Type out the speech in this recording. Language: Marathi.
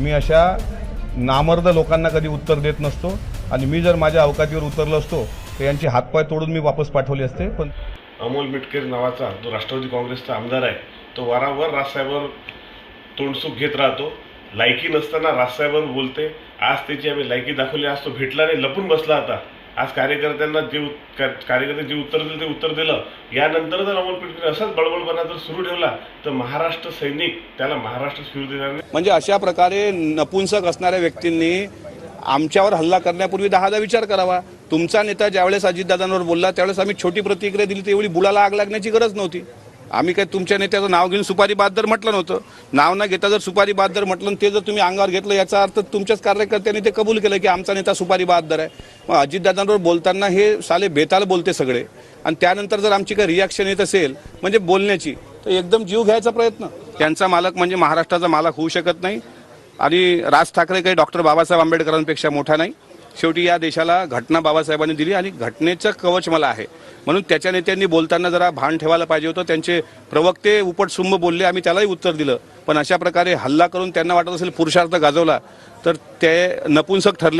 मी अशा नामर्द लोकांना कधी उत्तर देत नसतो. आणि मी जर माझ्या अवकातीवर उतरलो असतो तर यांचे हातपाय तोडून मी वापस पाठवले असते पण अमोल मिटकेर नावाचा जो राष्ट्रवादी काँग्रेसचा आमदार आहे तो वारंवार राजसाहेबांवर तोंडसूक घेत राहतो. लायकी नसताना राजसाहेबांवर बोलते. आज त्याची आम्ही लायकी दाखवली आज तो भेटला नाही लपून बसला आता. आज कार्यकर्त्यांना जे कार्यकर्ते जे उत्तर दिलं ते उत्तर दिलं. यानंतर जर अमोल मिटकेर असाच बळबळपणा जर सुरू ठेवला तर महाराष्ट्र सैनिक त्याला महाराष्ट्र फिरू देणार नाही. म्हणजे अशा प्रकारे नपुंसक असणाऱ्या व्यक्तींनी आमच्यावर हल्ला करण्यापूर्वी दहादा विचार करावा. तुमचा नेता ज्यावेळेस अजितदादांवर बोलला त्यावेळेस आम्ही छोटी प्रतिक्रिया दिली तेवढी बुडाला आग लागण्याची गरज नव्हती. आम्ही काय तुमच्या नेत्याचं नाव घेऊन सुपारी बहादर म्हटलं नव्हतं. नाव न घेता जर सुपारी बहादर म्हटलं आणि ते जर तुम्ही अंगावर घेतलं याचा अर्थ तुमच्याच कार्यकर्त्यांनी ते कबूल केलं की आमचा नेता सुपारी बहादर आहे. मग अजितदादांवर बोलताना हे साले बेताल बोलते सगळे. आणि त्यानंतर जर आमची काही रिॲक्शन येत असेल म्हणजे बोलण्याची तर एकदम जीव घ्यायचा प्रयत्न. त्यांचा मालक म्हणजे महाराष्ट्राचा मालक होऊ शकत नाही. आणि राज ठाकरे काही डॉक्टर बाबासाहेब आंबेडकरांपेक्षा मोठा नाही. शेवटी या देशाला घटना बाबासाहेबांनी दिली आणि घटनेचं कवच मला आहे. म्हणून त्याच्या नेत्यांनी बोलताना जरा भान ठेवायला पाहिजे होतं. त्यांचे प्रवक्ते उपटसुंब बोलले आम्ही त्यालाही उत्तर दिलं. पण अशा प्रकारे हल्ला करून त्यांना वाटत असेल पुरुषार्थ गाजवला तर ते नपुंसक ठरलेले